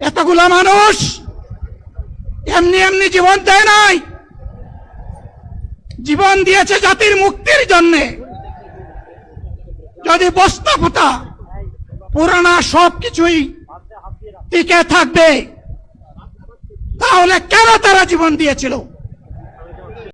এতগুলা মানুষ এমনি এমনি জীবন দেয় নাই। জীবন দিয়েছে জাতির মুক্তির জন্যে। যদি বস্তাপতা পুরানা সব কিছুই টিকে থাকবে, তাহলে কেন তারা জীবন দিয়েছিল?